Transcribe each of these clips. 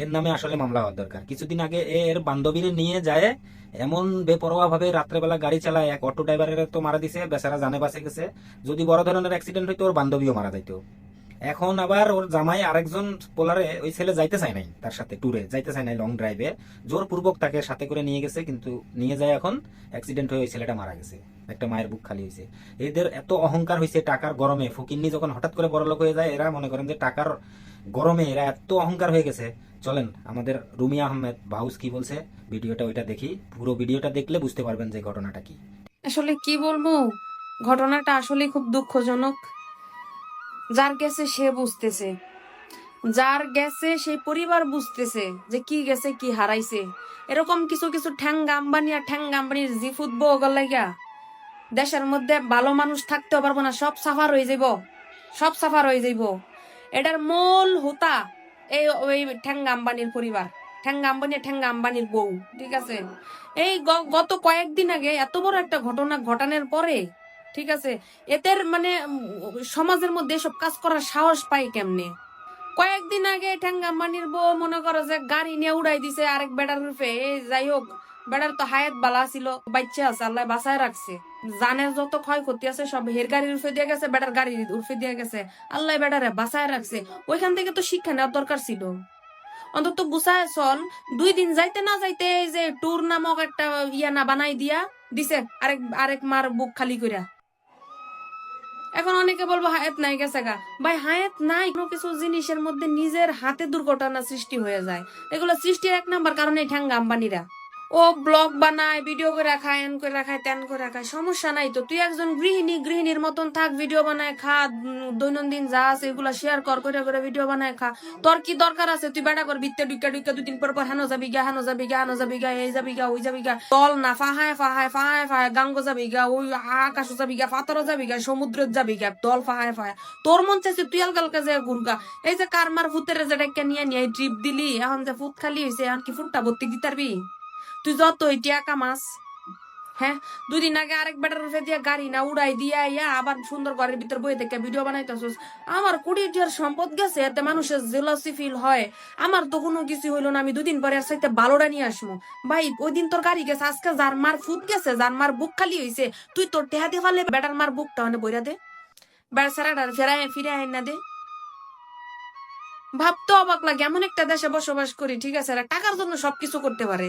এর নামে আসলে মামলা হওয়ার দরকার। কিছুদিন আগে এর বান্ধবীরে নিয়ে যায়, এমন বেপরোয়া ভাবে রাত্রেবেলা গাড়ি চালায়, এক অটো ড্রাইভারের তো মারা দিছে, বেচারা জানে বাঁচে গেছে। যদি বড় ধরনের অ্যাক্সিডেন্ট হইতো, ওর বান্ধবীও মারা যাইতো। এখন আবার ওর জামাই আরেকজন পোলারে ওই ছেলে যাইতে চায় নাই তার সাথে ট্যুরে যাইতে চায় নাই লং ড্রাইভে জোরপূর্বক তাকে সাথে করে নিয়ে গেছে, কিন্তু নিয়ে যায় এখন অ্যাক্সিডেন্ট হয়ে ওই ছেলেটা মারা গেছে। একটা মায়ের বুক খালি হয়েছে। এদের এত অহংকার হয়েছে টাকার গরমে, ফকিন্নি যখন হঠাৎ করে বড় লোক হয়ে যায়, এরা মনে করেন যে টাকার গরমে এরা এত অহংকার হয়ে গেছে চলেন, আমাদের রুমিয়া আহমেদ বাউস কি বলছে? ভিডিওটা ওইটা দেখি। পুরো ভিডিওটা দেখলে বুঝতে পারবেন যে ঘটনাটা কি। আসলে কি বলব? ঘটনাটা আসলে খুব দুঃখজনক। যার গেছে সে বুঝতেছে। যার গেছে সেই পরিবার বুঝতেছে যে কি গেছে, কি হারাইছে। এরকম কিছু কিছু ঠ্যাং আম্বানি আর ঠ্যাং আম্বানির জি ফুটবো গলাইগা দেশের মধ্যে ভালো মানুষ থাকতেও পারব না, সব সাফার হয়ে যাইব। সব সাফার হয়ে যাইব। এটার মূল হোতা এই, ওই ঠ্যাঙ্গা আম্বানির পরিবার, ঠ্যাঙ্গা আম্বানি, ঠ্যাঙ্গা আম্বানির বউ, ঠিক আছে? এই গত কয়েকদিন আগে এত বড় একটা ঘটনা ঘটানোর পরে, ঠিক আছে, এদের মানে সমাজের মধ্যে এসব কাজ করার সাহস পাই কেমনে? কয়েকদিন আগে ঠ্যাঙ্গা আম্বানির বউ মনে করো যে গাড়ি নিয়ে উড়াই দিছে আরেক বেড়ার রূপে যাই হোক, বেড়ার তো হায়াত বালা ছিল, বাচ্চা আছে, আল্লাহ বাসায় রাখছে। জানের যত ক্ষয়ক্ষতি আছে, সব হের গাড়ির উর্ফে দিয়ে গেছে, বেটার গাড়ির উর্ফে দিয়ে গেছে। আল্লাহ বেটারে বাসায় রাখছে। ওইখান থেকে তো শিক্ষা নেওয়ার দরকার ছিল। অন্তত গুছায় চল, দুই দিন যাইতে না যাইতে এই যে ট্যুর নামক একটা ইয়া না বানাই দিয়া দিছে, আরেক আরেক মার বুক খালি কইরা। এখন অনেকে বলব, হায়াত নাই গেছে গা। ভাই, হায়াত নাই, কোনো কিছু জিনিসের মধ্যে নিজের হাতে দুর্ঘটনা সৃষ্টি হয়ে যায়। এগুলো সৃষ্টির এক নাম্বার কারণে ঠ্যাঙ্গা আম্বানিরা। ও ব্লগ বানায় ভিডিও করে রাখায়, এন করে রাখায়, তেন করে রাখায়, সমস্যা নাই তো। তুই একজন গৃহিণী, গৃহিণীর মতন থাক ভিডিও বানায়, খা দৈনন্দিন যা আছে এগুলা শেয়ার কর, করে করে ভিডিও বানায়, খা। তোর কি দরকার আছে? তুই বেড়া কর, বিত্তে ডুইকা ডুইকা দুদিন পর পর হানো যাবি গা, হানো যাবি গা, হানো যাবি গা, এই যাবি গা, ওই যাবি গা। তল না, ফাহায় ফাহায় ফাহায় ফাহায়, গাঙ্গ যাবি গা, ওই আকাশ যাবি গা পাথর যাবি গা সমুদ্র যাবি গা তল ফাহায় ফাহায়। তোর মন চাইছে তুই আলগালকা যে গুরগা এই যে কারমার ভূতের যে ডেকে নিয়ে নিয়ে ট্রিপ দিলি, এখন যে ফুট খালি হয়েছে এখন কি ফুটটা ভর্তি দিতে পারবি? তুই যত টিয়া কামাস হ্যাঁ? দুদিন আগে আরেক বেটার উঠে দিয়া গাড়ি না উড়াই দিয়া ইয়া আবার সুন্দর ঘরের ভিতর বই থেকে ভিডিও বানাইতেছিস। আমার কোটি টিয়ার সম্পদ গেছে, এতে মানুষের জেলাসি ফিল হয়। আমার তো কোনো কিছু হইল না, আমি দুদিন পরে সাইতে ভালোটা নিয়ে আসব। ভাই ওই দিন তোর গাড়ি গেছে, আজকে যার মার ফুট গেছে, যার মার বুক খালি হয়েছে তুই তোর টেহা দিয়ে ফালে বেটার মার বুকটা মানে বইরা দে। বেড়া ফেরাই ফিরে আইন না দে। ভাবতে অবাক লাগে, এমন একটা দেশে বসবাস করি, ঠিক আছে? টাকার জন্য সবকিছু করতে পারে।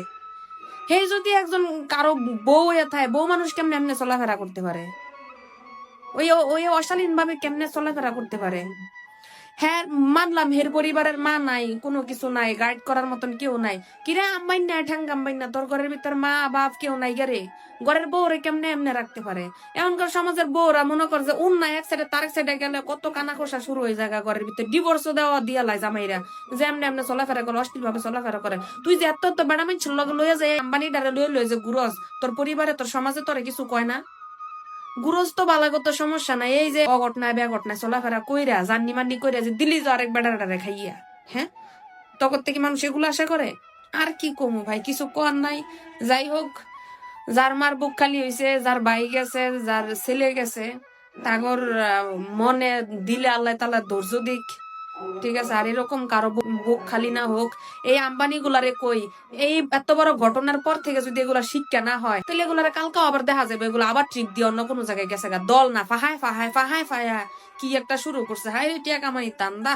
হে, যদি একজন কারও বউ এ থাকে, বউ মানুষ কেমনে এমনি চলাফেরা করতে পারে? ওই ওই অশালীন ভাবে কেমনে চলাফেরা করতে পারে? হ্যাঁ মানলাম, হের পরিবারের মা নাই, কোনো কিছু নাই গাইড করার মতন কেউ নাই। কিরে আম্বাই না না তোর ঘরের ভিতর মা, বাপ কেউ নাই ঘরের বউরে কেমনে এমনি রাখতে পারে? এমনকার সমাজের বউরা মনে করে যে উন না এক সাইডে তার এক সাইডে গেলে কত কানা খোসা শুরু হয়ে যায় ঘরের ভিতরে। ডিভোর্সও দেওয়া দিয়া লাই জামাইরা। যে এমনি এমনি চলাফেরা করে অশ্লীল ভাবে চলাফেরা করে। তুই যে এত এত বেড়া মানুষের লগে লইয়া যায় আম্বানি ডারে লইয়া লইয়া যে গুরস, তোর পরিবারে, তোর সমাজে তোরে কিছু কয় না? গুরস তো বালাগত সমস্যা নাই, এই যে অঘটনায় বেঘটনায় চলাফেরা কইরা, জান্নি মান্নি কইরা যে দিল্লি তো আরেক বেড়া ডারে খাইয়া হ্যাঁ? তখন থেকে মানুষ এগুলো আশা করে? আর কি কমু ভাই, কিছু কর নাই। যাই হোক, যার মার বুক খালি হয়েছে যার ভাই গেছে, যার ছেলে গেছে, তাগর মনে দিলে আল্লাহ তালা ধৈর্য দিক। ঠিক আছে, আর এরকম কারও বুক খালি না হোক, এই আম্বানি গুলারে কই, এই এত বড় ঘটনার পর থেকে যদি এগুলা শিক্ষা না হয়, তাহলে এগুলার কালকে আবার দেখা যাবে, এগুলো আবার ট্রিপ দিয়ে অন্য কোনো জায়গায় গেছে। দল না, ফাহায় ফাহায় ফাহায় ফাহায়, কি একটা শুরু করছে হাই টিয়া কামাই, তান্দা